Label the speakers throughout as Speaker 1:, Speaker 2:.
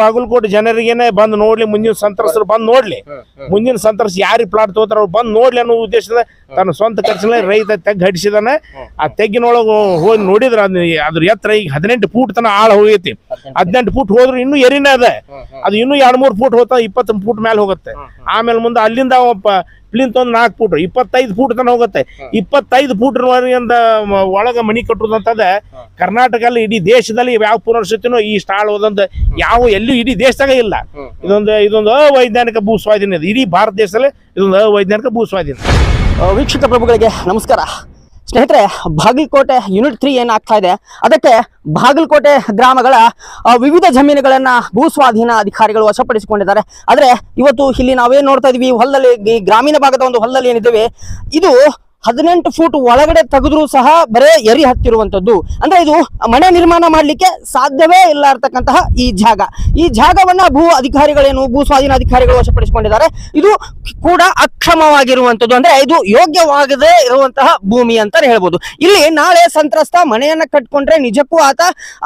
Speaker 1: ಬಾಗಲಕೋಟೆ ಜನರಿಗೇನೆ ಬಂದು ನೋಡ್ಲಿ ಮುಂದಿನ ಸಂತ್ರಸ್ತರು ಬಂದು ನೋಡ್ಲಿ. ಮುಂದಿನ ಸಂತ್ರಸ್ ಯಾರಿಗೆ ಪ್ಲಾಟ್ ತಗೋತಾರ ಅವ್ರು ಬಂದು ನೋಡ್ಲಿ ಅನ್ನೋ ಉದ್ದೇಶದ ತನ್ನ ಸ್ವಂತ ಖರ್ಚಿನ ರೈತ ತೆಗ್ ಹಡಿಸಿದಾನೆ. ಆ ತೆಗ್ಗಿನೊಳಗೆ ಹೋಗಿ ನೋಡಿದ್ರ ಅದ್ ಅದ್ರ ಎತ್ತರ ಈಗ ಹದಿನೆಂಟು ಫೂಟ್ ತನ ಆಳ ಹೋಗೈತಿ. ಹದಿನೆಂಟು. ಫೂಟ್ ಹೋದ್ರು ಇನ್ನೂ ಎರಿನೇ ಅದ. ಅದು ಇನ್ನೂ ಎರಡ್ ಮೂರು ಫೂಟ್ ಹೋತ ಇಪ್ಪತ್ತೊಂದು ಫೂಟ್ ಮೇಲೆ ಹೋಗುತ್ತೆ. ಆಮೇಲೆ ಮುಂದೆ ಅಲ್ಲಿಂದ ಪ್ಲಿಂತ್ ಒಂದು ನಾಲ್ಕು ಫೂಟ್ ಇಪ್ಪತ್ತೈದು ಫೂಟ್ ತನ ಹೋಗುತ್ತೆ. ಇಪ್ಪತ್ತೈದು ಫೂಟ್ ಒಳಗೆ ಮನಿ ಕಟ್ಟುದಂತದ ಕರ್ನಾಟಕದಲ್ಲಿ ಇಡೀ ದೇಶದಲ್ಲಿ ಯಾವ ಪುನರ್ಸತಿನೂ ಈ ಸ್ಥಳ ಹೋದಂತ ಯಾವ ಎಲ್ಲೂ ಇಡೀ ದೇಶದಾಗ ಇಲ್ಲ. ಇದೊಂದು ಇದೊಂದು ಅವೈಜ್ಞಾನಿಕ ಭೂ ಸ್ವಾಧೀನ ಇದೆ. ಇಡೀ ಭಾರತ ದೇಶದಲ್ಲಿ ಇದೊಂದು ಅವೈಜ್ಞಾನಿಕ ಭೂ ಸ್ವಾಧೀನ
Speaker 2: ವೀಕ್ಷಕ ಪ್ರಭುಗಳಿಗೆ ನಮಸ್ಕಾರ. ಸ್ನೇಹಿತರೆ, ಬಾಗಲಕೋಟೆ ಯೂನಿಟ್ ತ್ರೀ ಏನಾಗ್ತಾ ಇದೆ? ಅದಕ್ಕೆ ಬಾಗಲಕೋಟೆ ಗ್ರಾಮಗಳ ವಿವಿಧ ಜಮೀನುಗಳನ್ನು ಭೂ ಸ್ವಾಧೀನ ಅಧಿಕಾರಿಗಳು ವಶಪಡಿಸಿಕೊಂಡಿದ್ದಾರೆ. ಆದರೆ, ಇವತ್ತು ಇಲ್ಲಿ ನಾವೇನು ನೋಡ್ತಾ ಇದೀವಿ? ಹೊಲದಲ್ಲಿ ಗ್ರಾಮೀಣ ಭಾಗದ ಒಂದು ಹೊಲದಲ್ಲಿ ಏನಿದ್ದೇವೆ? ಇದು ಹದಿನೆಂಟು ಫೂಟ್ ಒಳಗಡೆ ತೆಗೆದ್ರೂ ಸಹ ಬರೇ ಎರಿ ಹತ್ತಿರುವಂತದ್ದು ಅಂದ್ರೆ ಇದು ಮನೆ ನಿರ್ಮಾಣ ಮಾಡ್ಲಿಕ್ಕೆ ಸಾಧ್ಯವೇ ಇಲ್ಲ ಇರ್ತಕ್ಕಂತಹ ಈ ಜಾಗ. ಈ ಜಾಗವನ್ನ ಭೂ ಅಧಿಕಾರಿಗಳೇನು, ಭೂ ಸ್ವಾಧೀನ ಅಧಿಕಾರಿಗಳು ವಶಪಡಿಸಿಕೊಂಡಿದ್ದಾರೆ. ಇದು ಕೂಡ ಅಕ್ಷಮವಾಗಿರುವಂತದ್ದು ಅಂದ್ರೆ ಇದು ಯೋಗ್ಯವಾಗದೇ ಇರುವಂತಹ ಭೂಮಿ ಅಂತಾನೆ ಹೇಳ್ಬೋದು. ಇಲ್ಲಿ ನಾಳೆ ಸಂತ್ರಸ್ತ ಮನೆಯನ್ನ ಕಟ್ಕೊಂಡ್ರೆ ನಿಜಕ್ಕೂ ಆತ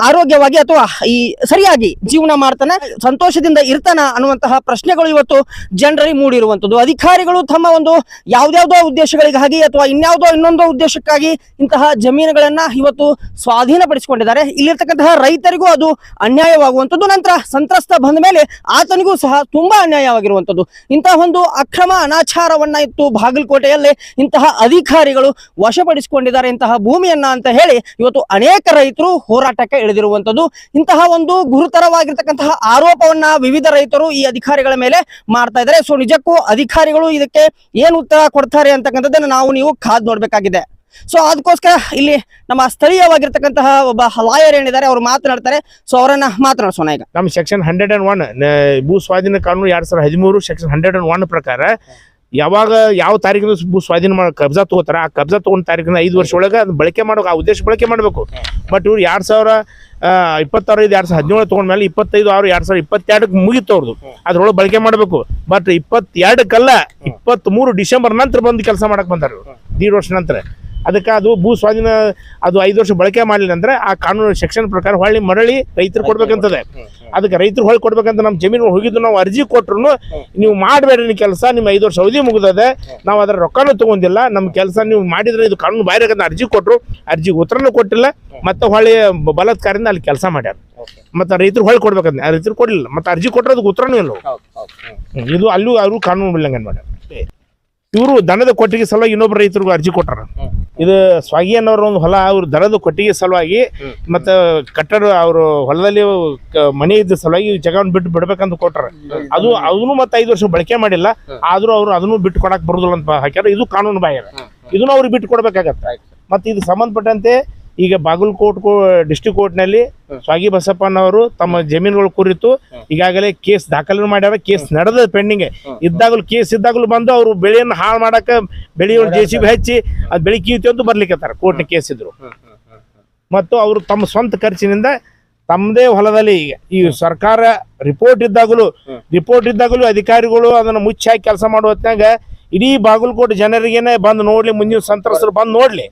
Speaker 2: ಆರೋಗ್ಯವಾಗಿ ಅಥವಾ ಈ ಸರಿಯಾಗಿ ಜೀವನ ಮಾಡ್ತಾನೆ, ಸಂತೋಷದಿಂದ ಇರ್ತಾನ ಅನ್ನುವಂತಹ ಪ್ರಶ್ನೆಗಳು ಇವತ್ತು ಜನರಲ್ಲಿ ಮೂಡಿರುವಂತದ್ದು ಅಧಿಕಾರಿಗಳು ತಮ್ಮ ಒಂದು ಯಾವ್ದಾವ್ದೋ ಉದ್ದೇಶಗಳಿಗಾಗಿ ಅಥವಾ ಇನ್ಯಾವುದೋ ಇನ್ನೊಂದು ಉದ್ದೇಶಕ್ಕಾಗಿ ಇಂತಹ ಜಮೀನುಗಳನ್ನ ಇವತ್ತು ಸ್ವಾಧೀನಪಡಿಸಿಕೊಂಡಿದ್ದಾರೆ. ಇಲ್ಲಿರ್ತಕ್ಕಂತಹ ರೈತರಿಗೂ ಅದು ಅನ್ಯಾಯವಾಗುವಂಥದ್ದು. ನಂತರ ಸಂತ್ರಸ್ತ ಬಂದ ಮೇಲೆ ಆತನಿಗೂ ಸಹ ತುಂಬಾ ಅನ್ಯಾಯವಾಗಿರುವಂಥದ್ದು. ಇಂತಹ ಒಂದು ಅಕ್ರಮ ಅನಾಚಾರವನ್ನ ಇತ್ತು ಬಾಗಲಕೋಟೆಯಲ್ಲಿ ಇಂತಹ ಅಧಿಕಾರಿಗಳು ವಶಪಡಿಸಿಕೊಂಡಿದ್ದಾರೆ. ಇಂತಹ ಭೂಮಿಯನ್ನ ಅಂತ ಹೇಳಿ ಇವತ್ತು ಅನೇಕ ರೈತರು ಹೋರಾಟಕ್ಕೆ ಇಳಿದಿರುವಂಥದ್ದು. ಇಂತಹ ಒಂದು ಗುರುತರವಾಗಿರ್ತಕ್ಕಂತಹ ಆರೋಪವನ್ನ ವಿವಿಧ ರೈತರು ಈ ಅಧಿಕಾರಿಗಳ ಮೇಲೆ ಮಾಡ್ತಾ ಇದ್ದಾರೆ. ಸೊ ನಿಜಕ್ಕೂ ಅಧಿಕಾರಿಗಳು ಇದಕ್ಕೆ ಏನು ಉತ್ತರ ಕೊಡ್ತಾರೆ ಅಂತಕ್ಕಂಥದ್ದನ್ನು ನಾವು ನೀವು ಕಾದ್ ನೋಡ್ಬೇಕಾಗಿದೆ. ಸೊ ಅದಕ್ಕೋಸ್ಕರ ಇಲ್ಲಿ ನಮ್ಮ ಸ್ಥಳೀಯವಾಗಿರ್ತಕ್ಕಂತಹ ಒಬ್ಬ ಲಾಯರ್ ಏನಿದ್ದಾರೆ, ಅವರು ಮಾತನಾಡ್ತಾರೆ. ಸೊ ಅವರನ್ನ ಮಾತನಾಡಿಸೋಣ ಈಗ.
Speaker 1: ನಮ್ಮ ಸೆಕ್ಷನ್ ಹಂಡ್ರೆಡ್ ಅಂಡ್ ಒನ್ ಭೂ ಸ್ವಾಧೀನ ಕಾನೂನು ಎರಡ್ ಸಾವಿರದ ಹದಿಮೂರು ಸೆಕ್ಷನ್ ಹಂಡ್ರೆಡ್ ಅಂಡ್ ಒನ್ ಪ್ರಕಾರ ಯಾವಾಗ ಯಾವ ತಾರೀಕಿನ ಸ್ವಾಧೀನ ಮಾಡಿ ಕಬ್ಜಾ ತಗೋತಾರ ಆ ಕಬ್ಜಾ ತಗೊಂಡ ತಾರೀಕಿನ ಐದು ವರ್ಷ ಒಳಗೆ ಅದನ್ನ ಬಳಕೆ ಮಾಡಬೇಕು ಆ ಉದ್ದೇಶ ಬಳಕೆ ಮಾಡಬೇಕು. ಬಟ್ ಇವ್ರು ಎರಡು ಸಾವಿರ ಇಪ್ಪತ್ತಾರು ಐದು ಎರಡ್ ಸಾವಿರದ ಹದಿನೇಳು ತಗೊಂಡ್ಮೇಲೆ ಇಪ್ಪತ್ತೈದು ಆರು ಎರಡು ಸಾವಿರ ಇಪ್ಪತ್ತೆರಡಕ್ಕೆ ಮುಗಿತು ಅವ್ರದ್ದು ಅದ್ರೊಳಗೆ ಬಳಕೆ ಮಾಡಬೇಕು. ಬಟ್ ಇಪ್ಪತ್ತೆರಡಕ್ಕಲ್ಲ ಇಪ್ಪತ್ತ್ ಮೂರು ಡಿಸೆಂಬರ್ ನಂತರ ಬಂದು ಕೆಲಸ ಮಾಡಕ್ ಬಂದಾರ ದೀಡ್ ವರ್ಷ ನಂತರ. ಅದಕ್ಕೆ ಅದು ಭೂ ಸ್ವಾಧೀನ ಅದು ಐದು ವರ್ಷ ಬಳಕೆ ಮಾಡಲಿಲ್ಲ ಅಂದ್ರೆ ಆ ಕಾನೂನು ಸೆಕ್ಷನ್ ಪ್ರಕಾರ ಹೊಳ್ಳಿ ಮರಳಿ ರೈತರು ಕೊಡ್ಬೇಕಂತದೆ. ಅದಕ್ಕೆ ರೈತರು ಹೊಳ್ಳಿ ಕೊಡ್ಬೇಕಂತ ನಮ್ಮ ಜಮೀನು ಹೋಗಿದ್ದು ನಾವು ಅರ್ಜಿ ಕೊಟ್ಟರು ನೀವು ಮಾಡಬೇಡ್ರಿ ನಿಮ್ಮ ಕೆಲಸ ನಿಮ್ಮ ಐದು ವರ್ಷ ಅವಧಿ ಮುಗಿದದೆ. ನಾವು ಅದರ ರೊಕ್ಕನೂ ತಗೊಂಡಿಲ್ಲ. ನಮ್ಮ ಕೆಲಸ ನೀವು ಮಾಡಿದ್ರೆ ಇದು ಕಾನೂನು ಅಂತ ಅರ್ಜಿ ಕೊಟ್ಟರು ಅರ್ಜಿ ಉತ್ತರನೂ ಕೊಟ್ಟಿಲ್ಲ. ಮತ್ತೆ ಹೊಳ್ಳಿ ಬಲತ್ಕಾರದಿಂದ ಅಲ್ಲಿ ಕೆಲಸ ಮಾಡ್ಯಾರ. ಮತ್ತೆ ರೈತರು ಹೊಳ್ಳಿ ಕೊಡ್ಬೇಕಂತ ರೈತರು ಕೊಡಲಿಲ್ಲ. ಮತ್ತೆ ಅರ್ಜಿ ಕೊಟ್ಟರೆ ಅದಕ್ಕೆ ಉತ್ತರನೂ ಇಲ್ಲ. ಇದು ಅಲ್ಲೂ ಅವರು ಕಾನೂನು ಉಲ್ಲಂಘನೆ ಮಾಡ್ಯಾರ. ಇವರು ದನದ ಕೊಟ್ಟಿಗೆ ಸಲುವಾಗಿ ಇನ್ನೊಬ್ಬ ರೈತರಿಗೂ ಅರ್ಜಿ ಕೊಟ್ಟಾರ. ಇದು ಸ್ವಾಗಿ ಅನ್ನೋರು ಒಂದು ಹೊಲ ಅವ್ರು ದನದ ಕೊಟ್ಟಿಗೆ ಸಲುವಾಗಿ ಮತ್ತೆ ಕಟ್ಟಡ ಅವರು ಹೊಲದಲ್ಲಿ ಮನೆ ಇದ್ದ ಸಲುವಾಗಿ ಜಗವನ್ನು ಜಾಗವನ್ನು ಬಿಟ್ಟು ಬಿಡ್ಬೇಕಂತ ಕೊಟ್ಟಾರ. ಅದು ಅದನ್ನು ಮತ್ತೆ ಐದು ವರ್ಷ ಬಳಕೆ ಮಾಡಿಲ್ಲ ಆದ್ರೂ ಅವ್ರು ಅದನ್ನು ಬಿಟ್ಟು ಕೊಡಕ್ ಬರುದಿಲ್ಲ ಅಂತ ಹಾಕ್ಯಾರ. ಇದು ಕಾನೂನು ಬಾಹಿರ. ಇದನ್ನು ಅವ್ರಿಗೆ ಬಿಟ್ಟು ಕೊಡ್ಬೇಕಾಗತ್ತೆ. ಮತ್ತೆ ಇದು ಸಂಬಂಧಪಟ್ಟಂತೆ ಈಗ ಬಾಗಲಕೋಟ್ ಡಿಸ್ಟಿಕ್ ಕೋರ್ಟ್ನಲ್ಲಿ ಸ್ವಾಗಿ ಬಸಪ್ಪನವರು ತಮ್ಮ ಜಮೀನುಗಳ ಕುರಿತು ಈಗಾಗಲೇ ಕೇಸ್ ದಾಖಲೆ ಮಾಡ್ಯಾರ. ಕೇಸ್ ನಡೆದ ಪೆಂಡಿಂಗ್ ಇದ್ದಾಗಲೂ ಕೇಸ್ ಇದ್ದಾಗಲೂ ಬಂದು ಅವರು ಬೆಳೆಯನ್ನು ಹಾಳು ಮಾಡಕ ಬೆಳೆಯ ಜೆ ಸಿ ಬಿ ಹಚ್ಚಿ ಅದು ಬೆಳೆ ಕೀತಿ ಅಂತ ಬರ್ಲಿಕ್ಕತ್ತಾರ ಕೋರ್ಟ್ನ ಕೇಸ್ ಇದ್ರು. ಮತ್ತು ಅವರು ತಮ್ಮ ಸ್ವಂತ ಖರ್ಚಿನಿಂದ ತಮ್ಮದೇ ಹೊಲದಲ್ಲಿ ಈಗ ಈ ಸರ್ಕಾರ ರಿಪೋರ್ಟ್ ಇದ್ದಾಗಲೂ ರಿಪೋರ್ಟ್ ಇದ್ದಾಗಲೂ ಅಧಿಕಾರಿಗಳು ಅದನ್ನು ಮುಚ್ಚಾಕಿ ಕೆಲಸ ಮಾಡುವ ಹೊತ್ನ್ಯಾಗ ಇಡೀ ಬಾಗಲಕೋಟೆ ಜನರಿಗೇನೆ ಬಂದು ನೋಡ್ಲಿ ಮುಂದಿನ ಸಂತ್ರಸ್ತರು ಬಂದು ನೋಡ್ಲಿ.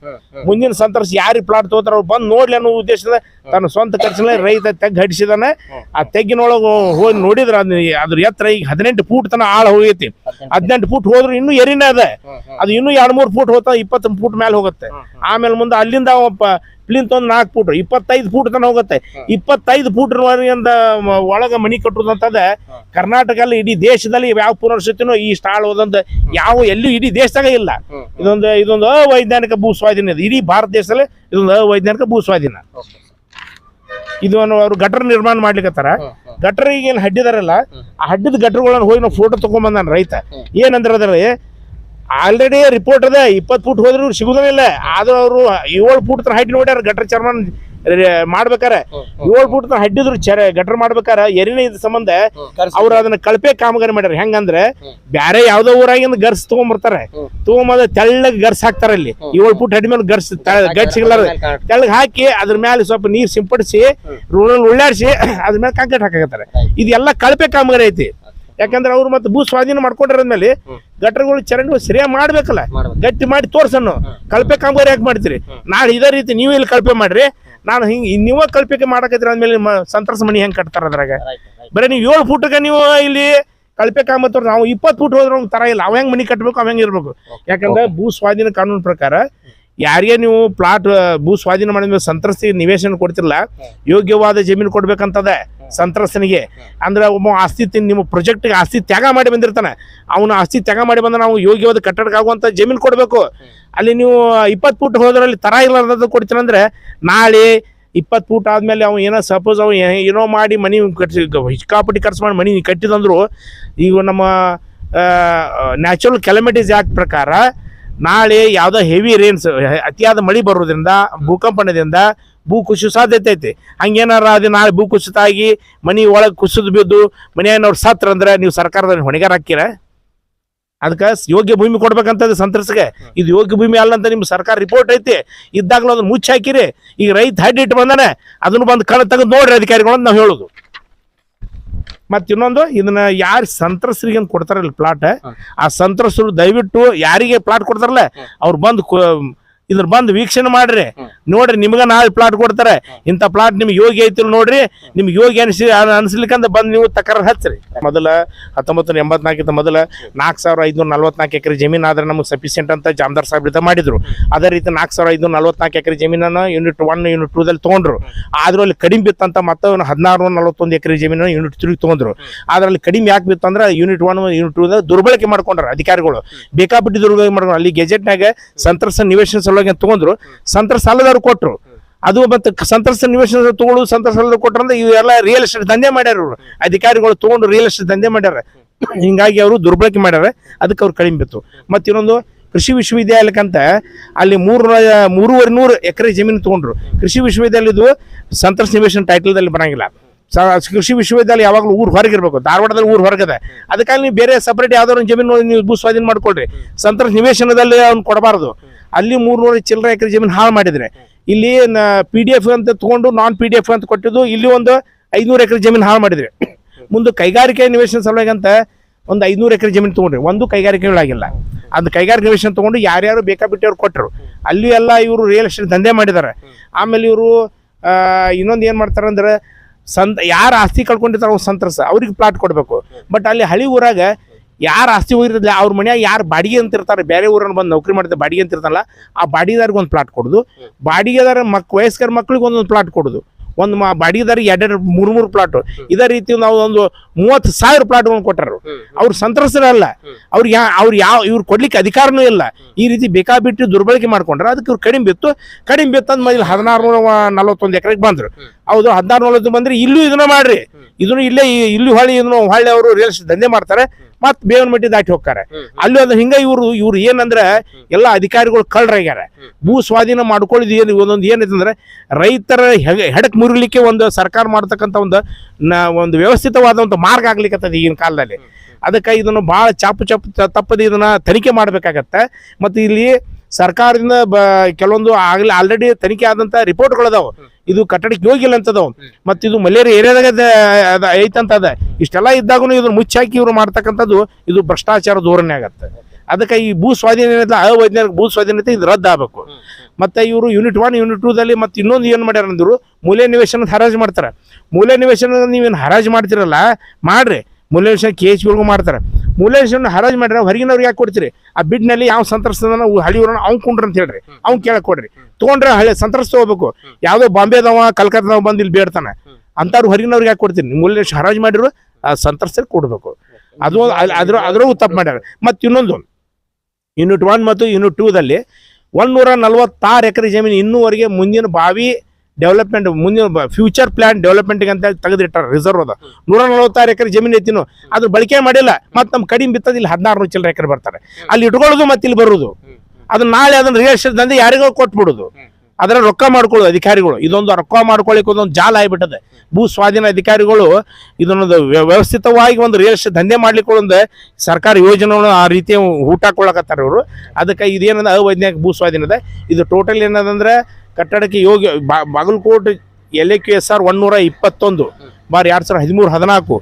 Speaker 1: ಮುಂದಿನ ಸಂತ್ರಸ್ ಯಾರಿಗೆ ಪ್ಲಾಟ್ ತಗೋತಾರ ಅವ್ರು ಬಂದು ನೋಡ್ಲಿ ಅನ್ನೋ ಉದ್ದೇಶದ ತನ್ನ ಸ್ವಂತ ಖರ್ಚಿನ ರೈತ ತೆಗ್ ಹಡಿಸಿದಾನೆ. ಆ ತೆಗ್ಗಿನೊಳಗೆ ಹೋಗಿ ನೋಡಿದ್ರ ಅದ್ ಅದ್ರ ಎತ್ತರ ಈಗ ಹದಿನೆಂಟು ಫೂಟ್ ತನ ಆಳ ಹೋಗೈತಿ. ಹದಿನೆಂಟು ಫೂಟ್. ಹೋದ್ರು ಇನ್ನೂ ಎರಿನ ಅದ. ಅದು ಇನ್ನೂ ಎರಡ್ ಮೂರು ಫೂಟ್ ಹೋಗ್ತಾ ಇಪ್ಪತ್ತೊಂದು ಫೂಟ್ ಮೇಲೆ ಹೋಗುತ್ತೆ. ಆಮೇಲೆ ಮುಂದೆ ಅಲ್ಲಿಂದ ಪ್ಲಿಂತ್ ಒಂದು ನಾಲ್ಕು ಫೂಟ್ ಇಪ್ಪತ್ತೈದು ಫೂಟ್ ತನ ಹೋಗುತ್ತೆ. ಇಪ್ಪತ್ತೈದು ಫೂಟ್ ಒಳಗ ಮನಿ ಕಟ್ಟುದಂತದ ಕರ್ನಾಟಕದಲ್ಲಿ ಇಡೀ ದೇಶದಲ್ಲಿ ಯಾವ ಪುನರ್ಸತಿನೂ ಈ ಸ್ಥಳ ಹೋದಂತ ಯಾವ ಎಲ್ಲೂ ಇಡೀ ದೇಶದಾಗ ಇಲ್ಲ. ಇದೊಂದು ಇದೊಂದು ಅವೈಜ್ಞಾನಿಕ ಭೂ ಸ್ವಾಧೀನ ಇದೆ. ಇಡೀ ಭಾರತ ದೇಶದಲ್ಲಿ ಇದೊಂದು ಅವೈಜ್ಞಾನಿಕ ಭೂ ಸ್ವಾಧೀನ ಇದು ಅವರು ಗಟರ್ ನಿರ್ಮಾಣ ಮಾಡ್ಲಿಕ್ಕತ್ತಾರ ಗಟರ್ ಈಗ ಏನ್ ಹಡ್ಡಿದಾರಲ್ಲ ಆ ಹಡ್ಡಿದ ಗಟರ್ಗಳನ್ನ ಹೋಗಿ ನಾವು ಫೋಟೋ ತಗೊಂಬಂದಾನ ರೈತ. ಏನಂದ್ರೆ ಅದ್ರಲ್ಲಿ ಆಲ್ರೆಡಿ ರಿಪೋರ್ಟ್ ಅದ ಇಪ್ಪತ್ತು ಫೂಟ್ ಹೋದ್ರು ಸಿಗುದಿಲ್ಲ ಆದ್ರೂ ಅವರು ಏಳು ಫೂಟ್ ತರ ಹೈಟ್ ನೋಡ್ಯಾರ ಗಟರ್ ಚರ್ಮನ್ ಮಾಡ್ಬೇಕಾರೆ. ಏಳು ಫೂಟ್ ತರ ಹಡ್ಡಿದ್ರು ಚರ ಗಟರ್ ಮಾಡ್ಬೇಕಾರ ಎರಿನ ಇದ್ ಸಂಬಂಧ ಅವ್ರು ಅದನ್ನ ಕಳಪೆ ಕಾಮಗಾರಿ ಮಾಡ್ಯಾರ. ಹೆಂಗಂದ್ರೆ ಬ್ಯಾರೆ ಯಾವ್ದೋ ಊರಾಗಿಂದ ಗರ್ಸ್ ತಗೊಂಡ್ಬರ್ತಾರೆ ತಗೊಂಬಂದ ತೆಳ್ಳಗ್ ಗರ್ಸ್ ಹಾಕ್ತಾರ ಅಲ್ಲಿ. ಏಳು ಫೂಟ್ ಹಡ್ಡಿ ಮೇಲೆ ಗರ್ಸ್ ಗಟ್ ಸಿಗಲ್ಲ ತೆಳ್ಳಗ್ ಹಾಕಿ ಅದ್ರ ಮೇಲೆ ಸ್ವಲ್ಪ ನೀರ್ ಸಿಂಪಡಿಸಿ ರೂರಲ್ ಉಳ್ಳಾಡ್ಸಿ ಅದ್ರ ಮೇಲೆ ಕಾಂಕ್ರೀಟ್ ಹಾಕಾಕತ್ತಾರೆ. ಇದೆಲ್ಲ ಕಳಪೆ ಕಾಮಗಾರಿ ಐತಿ. ಯಾಕಂದ್ರೆ ಅವ್ರು ಮತ್ತೆ ಭೂ ಸ್ವಾಧೀನ ಮಾಡ್ಕೊಂಡಿರೋದ್ಮೇಲೆ ಗಟ್ಟರ್ಗಳು ಚರಂಡಿ ಸರಿಯಾಗಿ ಮಾಡ್ಬೇಕಲ್ಲ. ಗಟ್ಟಿ ಮಾಡಿ ತೋರ್ಸನ್ನು. ಕಳಪೆ ಕಾಮಗಾರಿ ಯಾಕೆ ಮಾಡ್ತೀರಿ? ನಾಳೆ ಇದೇ ರೀತಿ ನೀವು ಇಲ್ಲಿ ಕಳಪೆ ಮಾಡ್ರಿ. ನಾನು ಹಿಂಗ್ ನೀವ ಕಲ್ಪಿಕೆ ಮಾಡಕತ್ತೀರ ಅಂದ್ಮೇಲೆ ಸಂತ್ರಸ ಮನಿ ಹೆಂಗ್ ಕಟ್ತಾರ ಅದ್ರಾಗ? ಬರೀ ನೀವು ಏಳು ಫುಟ್ಗೆ ನೀವು ಇಲ್ಲಿ ಕಳಪೆ ಕಾಮತ್ತವ್ರು ನಾವು ಇಪ್ಪತ್ತು ಫುಟ್ ಹೋದ್ರೆ ಅವ್ನ ತರ ಇಲ್ಲ. ಅವ ಹೆಂಗ್ ಮನಿ ಕಟ್ಟಬೇಕು ಅವ ಹೆಂಗೆ ಇರ್ಬೇಕು? ಯಾಕಂದ್ರೆ ಭೂ ಸ್ವಾಧೀನ ಕಾನೂನು ಪ್ರಕಾರ ಯಾರಿಗೆ ನೀವು ಪ್ಲಾಟ್ ಭೂ ಸ್ವಾಧೀನ ಮಾಡಿದ್ಮೇಲೆ ಸಂತ್ರಸ್ತಿ ನಿವೇಶನ ಕೊಡ್ತಿಲ್ಲ ಯೋಗ್ಯವಾದ ಜಮೀನು ಕೊಡ್ಬೇಕಂತದ. ಸಂತ್ರಸ್ತನಿಗೆ. ಅಂದ್ರೆ ಒಬ್ಬ ಆಸ್ತಿ ನಿಮ್ಮ ಪ್ರೊಜೆಕ್ಟ್ಗೆ ಆಸ್ತಿ ತ್ಯಾಗ ಮಾಡಿ ಬಂದಿರ್ತಾನೆ. ಅವನು ಆಸ್ತಿ ತ್ಯಾಗ ಮಾಡಿ ಬಂದ ನಾವು ಯೋಗ್ಯವಾದ ಕಟ್ಟಡಕ್ಕಾಗುವಂಥ ಜಮೀನು ಕೊಡಬೇಕು. ಅಲ್ಲಿ ನೀವು ಇಪ್ಪತ್ತು ಫೂಟ್ ಹೋದ್ರಲ್ಲಿ ತರ ಇಲ್ಲದ ಅಂದ್ರೆ, ನಾಳೆ ಇಪ್ಪತ್ತು ಫೂಟ್ ಆದಮೇಲೆ ಅವ್ನು ಏನೋ ಸಪೋಸ್ ಅವ್ನು ಏನೋ ಮಾಡಿ ಮನಿ ಕಟ್ಸಿ ಹಿಚ್ಕಾಪಟ್ಟಿ ಖರ್ಚು ಮಾಡಿ ಮನಿ ಕಟ್ಟಿದಂದ್ರು, ಈಗ ನಮ್ಮ ನ್ಯಾಚುರಲ್ ಕೆಲಮಿಟೀಸ್ ಆಕ್ಟ್ ಪ್ರಕಾರ ನಾಳೆ ಯಾವುದೋ ಹೆವಿ ರೇನ್ಸ್ ಅತಿಯಾದ ಮಳೆ ಬರೋದ್ರಿಂದ, ಭೂಕಂಪನದಿಂದ ಭೂ ಕುಸಿಯೋ ಸಾಧ್ಯತೆ ಐತಿ. ಹಂಗೇನಾರ ಅದು ನಾಳೆ ಭೂ ಕುಸಿತ ಆಗಿ ಮನಿ ಒಳಗೆ ಕುಸಿದು ಬಿದ್ದು ಮನೆಯವ್ರು ಸತ್ರ ಅಂದ್ರೆ ನೀವು ಸರ್ಕಾರದ ಹೊಣೆಗಾರ ಹಾಕಿರ ಅದಕ್ಕೆ ಯೋಗ್ಯ ಭೂಮಿ ಕೊಡ್ಬೇಕಂತದ ಸಂತ್ರಸ್ಗೆ. ಇದು ಯೋಗ್ಯ ಭೂಮಿ ಅಲ್ಲ ಅಂತ ನಿಮ್ಮ ಸರ್ಕಾರ ರಿಪೋರ್ಟ್ ಐತಿ. ಇದ್ದಾಗಲೂ ಅದನ್ನ ಮುಚ್ಚಿ ಹಾಕಿರಿ. ಈಗ ರೈತ ಹಡ್ಡಿ ಇಟ್ಟು ಬಂದಾನೆ. ಅದನ್ನು ಬಂದು ಕಣ ತೆಗೆದು ನೋಡ್ರಿ ಅಧಿಕಾರಿಗಳು ಅಂತ ನಾವು ಹೇಳೋದು. ಮತ್ತು ಇನ್ನೊಂದು ಇದನ್ನ ಯಾರು ಸಂತ್ರಸ್ತರಿಗೆ ಕೊಡ್ತಾರಲ್ಲ ಪ್ಲಾಟ್ ಆ ಸಂತ್ರಸ್ತರು ದಯವಿಟ್ಟು ಯಾರಿಗೆ ಪ್ಲಾಟ್ ಕೊಡ್ತಾರಲ್ಲ ಅವ್ರು ಬಂದು ಇದ್ರ ಬಂದು ವೀಕ್ಷಣೆ ಮಾಡ್ರಿ. ನೋಡ್ರಿ ನಿಮ್ಗ ನಾಳೆ ಪ್ಲಾಟ್ ಕೊಡ್ತಾರೆ. ಇಂಥ ಪ್ಲಾಟ್ ನಿಮ್ಗೆ ಯೋಗಿ ಐತಿ ನೋಡ್ರಿ. ನಿಮ್ಗೆ ಯೋಗಿ ಅನಿಸಿ ಅನ್ಸ್ಲಿಕ್ಕಂತ ಬಂದು ನೀವು ತಕರಾರು ಹಚ್ಚ್ರಿ ಮೊದಲ ಹತ್ತೊಂಬತ್ತು ನೂರ ಎಂಬತ್ನಾಲ್ಕಿಂತ ಮೊದಲ ನಾಲ್ಕು ಸಾವಿರ ಐದುನೂರ ನಲ್ವತ್ನಾಲ್ಕು ಎಕರೆ ಜಮೀನು ಆದ್ರೆ ನಮಗೆ ಸಫಿಷಿಯೆಂಟ್ ಅಂತ ಜಾಮದಾರ್ ಸಾಹೇಬ್ ಇದ್ದ ಮಾಡಿದ್ರು. ಅದೇ ರೀತಿ ನಾಲ್ಕು ಸಾವಿರ ಐದುನೂರ ನಲ್ವತ್ನಾಲ್ಕು ಎಕರೆ ಜಮೀನನ್ನು ಯೂನಿಟ್ ಒನ್ ಯೂನಿಟ್ ಟೂದಲ್ಲಿ ತೊಗೊಂಡ್ರು. ಆದ್ರೂ ಅಲ್ಲಿ ಕಡಿಮೆ ಬಿತ್ತಂತ ಮತ್ತೆ ಹದಿನಾರು ನಲವತ್ತೊಂದು ಎಕರೆ ಜಮೀನನ್ನು ಯೂನಿಟ್ ತ್ರೀ ತೊಗೊಂಡ್ರು. ಅದರಲ್ಲಿ ಕಡಿಮೆ ಯಾಕೆ ಬಿತ್ತಂದ್ರೆ ಯೂನಿಟ್ ಒನ್ ಯೂನಿಟ್ ಟೂ ದುರ್ಬಳಕೆ ಮಾಡ್ಕೊಂಡ್ರ ಅಧಿಕಾರಿಗಳು. ಬೇಕಾಬಿಟ್ಟು ದುರ್ಬಳಕೆ ಮಾಡ್ಕೊಂಡ್ರು. ಅಲ್ಲಿ ಗೆಜೆಟ್ನಾಗ ಸಂತ್ರಸ್ತ ನಿವೇಶನ ಸಲುವಾಗಿ ಅಂತ ತಗೊಂಡ್ರು ಸಂತ್ರಸ್ತ ಸಾಲದವ್ರು ಕೊಟ್ಟರು ಅದು ಮತ್ತೆ ಸಂತ್ರಸ್ತ ನಿವೇಶನ ಸಂತರ ಸಂತ್ರಸ್ತ ಕೊಟ್ಟರು ಅಂದ್ರೆ ಇವೆಲ್ಲ ರಿಯಲ್ ಎಸ್ಟೇಟ್ ದಂಧೆ ಮಾಡ್ಯಾರ ಇವರು. ಅಧಿಕಾರಿಗಳು ತಗೊಂಡು ರಿಯಲ್ ಎಸ್ಟೇಟ್ ದಂಧೆ ಮಾಡ್ಯಾರ. ಹಿಂಗಾಗಿ ಅವರು ದುರ್ಬಳಕೆ ಮಾಡ್ಯಾರ. ಅದಕ್ಕೆ ಅವ್ರು ಕಡಿಮೆ ಬಿತ್ತು. ಮತ್ತೆ ಇನ್ನೊಂದು, ಕೃಷಿ ವಿಶ್ವವಿದ್ಯಾಲಯಕ್ಕಂತ ಅಲ್ಲಿ ಮೂರು ಮೂರುವರೆ ನೂರು ಎಕರೆ ಜಮೀನು ತಗೊಂಡ್ರು. ಕೃಷಿ ವಿಶ್ವವಿದ್ಯಾಲಯದು ಸಂತ್ರಸ್ತ ನಿವೇಶನ ಟೈಟಲ್ದಲ್ಲಿ ಬರಂಗಿಲ್ಲ. ಕೃಷಿ ವಿಶ್ವವಿದ್ಯಾಲಯ ಯಾವಾಗಲೂ ಊರು ಹೊರಗಿರ್ಬೇಕು ಧಾರವಾಡದಲ್ಲಿ ಊರು ಹೊರಗದೆ. ಅದಕ್ಕಾಗಿ ನೀವು ಬೇರೆ ಸಪ್ರೇಟ್ ಯಾವ್ದಾದ್ರು ಜಮೀನು ನೀವು ಭೂ ಸ್ವಾಧೀನ ಮಾಡ್ಕೊಳ್ರಿ. ಸಂತ್ರಸ್ತ ನಿವೇಶನದಲ್ಲಿ ಅವ್ನು ಕೊಡಬಾರದು. ಅಲ್ಲಿ ಮೂರ್ನೂರು ಚಿಲ್ಲರೆ ಎಕರೆ ಜಮೀನು ಹಾಳು ಮಾಡಿದ್ರೆ. ಇಲ್ಲಿ ಪಿ ಡಿ ಎಫ್ ಅಂತ ತಗೊಂಡು ನಾನ್ ಪಿ ಡಿ ಎಫ್ ಅಂತ ಕೊಟ್ಟಿದ್ದು, ಇಲ್ಲಿ ಒಂದು ಐನೂರು ಎಕರೆ ಜಮೀನು ಹಾಳು ಮಾಡಿದ್ರೆ. ಮುಂದೆ ಕೈಗಾರಿಕೆ ನಿವೇಶನ ಸಲುವಾಗಿ ಅಂತ ಒಂದು ಐನೂರು ಎಕರೆ ಜಮೀನು ತೊಗೊಂಡ್ರಿ. ಒಂದು ಕೈಗಾರಿಕೆಗಳಾಗಿಲ್ಲ ಅದು ಕೈಗಾರಿಕೆ ನಿವೇಶನ ತೊಗೊಂಡು ಯಾರ್ಯಾರು ಬೇಕಾಬಿಟ್ಟು ಅವ್ರು ಕೊಟ್ಟರು ಅಲ್ಲಿ ಎಲ್ಲ ಇವರು ರಿಯಲ್ ಎಸ್ಟೇಟ್ ದಂಧೆ ಮಾಡಿದ್ದಾರೆ. ಆಮೇಲೆ ಇವರು ಇನ್ನೊಂದು ಏನು ಮಾಡ್ತಾರೆ ಅಂದ್ರೆ, ಸಂತ, ಯಾರು ಆಸ್ತಿ ಕಳ್ಕೊಂಡಿರ್ತಾರೆ ಅವ್ರು ಸಂತ್ರಸ್ತ ಅವ್ರಿಗೆ ಪ್ಲಾಟ್ ಕೊಡಬೇಕು. ಬಟ್ ಅಲ್ಲಿ ಹಳಿ ಊರಾಗ ಯಾರು ಆಸ್ತಿ ಹೋಗಿರಲಿಲ್ಲ ಅವ್ರ ಮನ್ಯಾಗ ಯಾರು ಬಾಡಿಗೆ ಅಂತ ಇರ್ತಾರೆ ಬೇರೆ ಊರನ್ನು ಬಂದು ನೌಕರಿ ಮಾಡ್ತಾರೆ ಬಾಡಿಗೆ ಅಂತ ಇರ್ತಾರಲ್ಲ ಆ ಬಾಡಿಗೆದಾರಿಗೆ ಒಂದು ಪ್ಲಾಟ್ ಕೊಡೋದು. ಬಾಡಿಗೆದಾರ ಮಕ್ ವಯಸ್ಕರ ಮಕ್ಳಿಗೆ ಒಂದೊಂದು ಪ್ಲಾಟ್ ಕೊಡೋದು. ಒಂದು ಮಾ ಬಾಡಿಗೆದಾರಿಗೆ ಎರಡೆರಡು ಮೂರು ಮೂರು ಪ್ಲಾಟ್ ಇದೇ ರೀತಿ ನಾವು ಒಂದು ಮೂವತ್ತು ಸಾವಿರ ಪ್ಲಾಟ್ಗಳನ್ನು ಕೊಟ್ಟರು. ಅವ್ರು ಸಂತ್ರಸ್ತರಲ್ಲ. ಅವ್ರಿಗೆ ಯಾ ಅವ್ರು ಯಾವ ಇವ್ರು ಕೊಡ್ಲಿಕ್ಕೆ ಅಧಿಕಾರನೂ ಇಲ್ಲ. ಈ ರೀತಿ ಬೇಕಾಬಿಟ್ಟು ದುರ್ಬಳಕೆ ಮಾಡ್ಕೊಂಡ್ರೆ. ಅದಕ್ಕೆ ಇವ್ರು ಕಡಿಮೆ ಬಿತ್ತು. ಕಡಿಮೆ ಬಿತ್ತು ಅಂದ್ ಮೊದಲು ಹದಿನಾರು ನೂರ ನಲವತ್ತೊಂದು ಎಕರೆಗೆ ಬಂದ್ರು. ಹೌದು ಹದಿನಾರು ನಲವತ್ತು ಬಂದ್ರೆ ಇಲ್ಲೂ ಇದನ್ನ ಮಾಡ್ರಿ. ಇದನ್ನು ಇಲ್ಲೇ ಇಲ್ಲಿ ಹೊಳ್ಳಿ ಇದನ್ನು ಹೊಳ್ಳಿ ಅವರು ರಿಯಲ್ ಎಸ್ಟೇಟ್ ದಂಧೆ ಮಾಡ್ತಾರೆ. ಮತ್ತೆ ಬೇವನ್ ಮಟ್ಟಿ ದಾಟಿ ಹೋಗ್ತಾರೆ. ಅಲ್ಲಿ ಅದು ಹಿಂಗ ಇವರು ಇವ್ರು ಏನಂದ್ರೆ ಎಲ್ಲ ಅಧಿಕಾರಿಗಳು ಕಳ್ರಾಗ್ಯಾರ ಭೂ ಸ್ವಾಧೀನ ಮಾಡ್ಕೊಳ್ಳೋದು ಏನು ಒಂದೊಂದು ಏನೈತೆ ಅಂದ್ರೆ ರೈತರ ಹೆಡಕ್ ಮುರಿಲಿಕ್ಕೆ ಒಂದು ಸರ್ಕಾರ ಮಾಡ್ತಕ್ಕಂಥ ಒಂದು ಒಂದು ವ್ಯವಸ್ಥಿತವಾದ ಒಂದು ಮಾರ್ಗ ಆಗ್ಲಿಕ್ಕತ್ತದ ಈಗಿನ ಕಾಲದಲ್ಲಿ. ಅದಕ್ಕೆ ಇದನ್ನು ಭಾಳ ಚಾಪು ಚಾಪು ತಪ್ಪದೆ ಇದನ್ನ ತನಿಖೆ ಮಾಡಬೇಕಾಗತ್ತೆ. ಮತ್ತು ಇಲ್ಲಿ ಸರ್ಕಾರದಿಂದ ಬ ಕೆಲವೊಂದು ಆಗಲಿ ಆಲ್ರೆಡಿ ತನಿಖೆ ಆದಂಥ ರಿಪೋರ್ಟ್ಗಳದಾವು ಇದು ಕಟ್ಟಡಕ್ಕೆ ಹೋಗಿಲ್ಲ ಅಂತದವು. ಮತ್ತು ಇದು ಮಲೇರಿಯಾ ಏರಿಯಾದಾಗ ಐತಂತ ಅದ. ಇಷ್ಟೆಲ್ಲ ಇದ್ದಾಗೂ ಇದನ್ನ ಮುಚ್ಚಾಕಿ ಇವರು ಮಾಡ್ತಕ್ಕಂಥದ್ದು ಇದು ಭ್ರಷ್ಟಾಚಾರ ಧೋರಣೆ ಆಗತ್ತೆ. ಅದಕ್ಕೆ ಈ ಭೂ ಸ್ವಾಧೀನ ಅವೈಜ್ಞಾನಿಕ ಭೂ ಸ್ವಾಧೀನತೆ ಇದು ರದ್ದು ಆಗಬೇಕು ಮತ್ತೆ ಇವರು ಯೂನಿಟ್ ಒನ್ ಯೂನಿಟ್ ಟೂದಲ್ಲಿ ಮತ್ತೆ ಇನ್ನೊಂದು ಏನು ಮಾಡ್ಯಾರ ಅಂದ್ರು, ಮೂಲೆ ನಿವೇಶನದ ಹರಾಜು ಮಾಡ್ತಾರೆ. ಮೂಲೆ ನಿವೇಶನ ನೀವೇನು ಹರಾಜು ಮಾಡ್ತಿರಲ್ಲ, ಮಾಡ್ರಿ. ಮೂಲೆ ನಿವೇಶನ ಕೆ ಎಚ್ ಬಿಗೂ ಮಾಡ್ತಾರೆ. ಮೂಲೆ ಹರಾಜ್ ಮಾಡ್ರೆ ಹೊರಗಿನವ್ರಿಗೆ ಯಾಕೆ ಕೊಡ್ತೀರಿ? ಆ ಬಿಡ್ನಲ್ಲಿ ಯಾವ ಸಂತ್ರಸ್ತನ ಹಳಿ ಊರನ್ನ ಅವ್ನು ಕುಂಡ್ರಿ ಅಂತ ಹೇಳ್ರಿ. ಅವ್ನು ಕೇಳಕ್ ಕೊಡ್ರಿ. ತೊಗೊಂಡ್ರೆ ಹಳೆ ಸಂತ್ರಸ್ತ ಹೋಗ್ಬೇಕು. ಯಾವುದೋ ಬಾಂಬೆದವ ಕಲ್ಕತ್ತಾದವ ಬಂದು ಇಲ್ಲಿ ಬೇಡ್ತಾನೆ. ಅಂಥವ್ರು ಹೊರಗಿನವ್ರಿಗೆ ಯಾಕೆ ಕೊಡ್ತೀನಿ ಮೂಲೇಶ್ ಹರಾಜ್ ಮಾಡಿರು ಆ ಸಂತ್ರಸ್ತರಿಗೆ ಕೊಡಬೇಕು. ಅದು ಅದ್- ಅದ್ರ ಅದ್ರೂ ತಪ್ಪು ಮಾಡ್ಯಾರ. ಮತ್ತು ಇನ್ನೊಂದು. ಯೂನಿಟ್ ಒನ್ ಮತ್ತು ಯೂನಿಟ್ ಟೂದಲ್ಲಿ ನೂರ ನಲ್ವತ್ತಾರು ಎಕರೆ ಜಮೀನು ಇನ್ನೂವರೆಗೆ ಮುಂದಿನ ಬಾವಿ ಡೆವಲಪ್ಮೆಂಟ್ ಮುಂದಿನ ಫ್ಯೂಚರ್ ಪ್ಲಾನ್ ಡೆವಲಪ್ಮೆಂಟ್ಗೆ ಅಂತ ತೆಗೆದಿಟ್ಟಾರ ರಿಸರ್ವ್ ಅದ. ನೂರ ನಲವತ್ತಾರು ಎಕರೆ ಜಮೀನು ಐತಿನೋ ಅದ್ರ ಬಳಕೆ ಮಾಡಿಲ್ಲ, ಮತ್ತೆ ನಮ್ಮ ಕಡಿಮೆ ಬಿತ್ತದ ಇಲ್ಲಿ ಹದಿನಾರು ನೂರು ಚಿಲ್ಲರೆ ಎಕರೆ ಬರ್ತಾರೆ. ಅಲ್ಲಿ ಇಟ್ಕೊಳ್ಳೋದು ಮತ್ತೆ ಇಲ್ಲಿ ಬರೋದು. ಅದನ್ನ ನಾಳೆ ಅದನ್ನ ರಿಯಲ್ ದಂಧೆ ಯಾರಿಗೋ ಕೊಟ್ಬಿಡೋದು. ಅದರ ರೊಕ್ಕ ಮಾಡ್ಕೊಳ್ಳೋದು ಅಧಿಕಾರಿಗಳು. ಇದೊಂದು ರೊಕ್ಕ ಮಾಡ್ಕೊಳ್ಳಿಕ್ಕೆ ಒಂದೊಂದು ಜಾಲ ಆಗಿಬಿಟ್ಟದೆ. ಭೂ ಸ್ವಾಧೀನ ಅಧಿಕಾರಿಗಳು ಇದನ್ನೊಂದು ವ್ಯವಸ್ಥಿತವಾಗಿ ಒಂದು ರಿಯಲ್ ಎಸ್ಟೇಟ್ ದಂಧೆ ಮಾಡ್ಲಿಕ್ಕೆ ಒಂದು ಸರ್ಕಾರ ಯೋಜನೆಗಳನ್ನು ಆ ರೀತಿ ಊಟ ಕೊಡಕತ್ತಾರ ಇವರು. ಅದಕ್ಕೆ ಇದೇನದ, ಅವೈಜ್ಞಾನಿಕ ಭೂ ಸ್ವಾಧೀನದ ಇದು ಟೋಟಲ್ ಏನದಂದ್ರೆ ಕಟ್ಟಡಕ್ಕೆ ಯೋಗ್ಯ Bagalkot L A Q S R ಒನ್ನೂರ ಇಪ್ಪತ್ತೊಂದು, ಬಾರ್ ಎರಡು ಸಾವಿರದ ಹದಿಮೂರು ಹದಿನಾಲ್ಕು.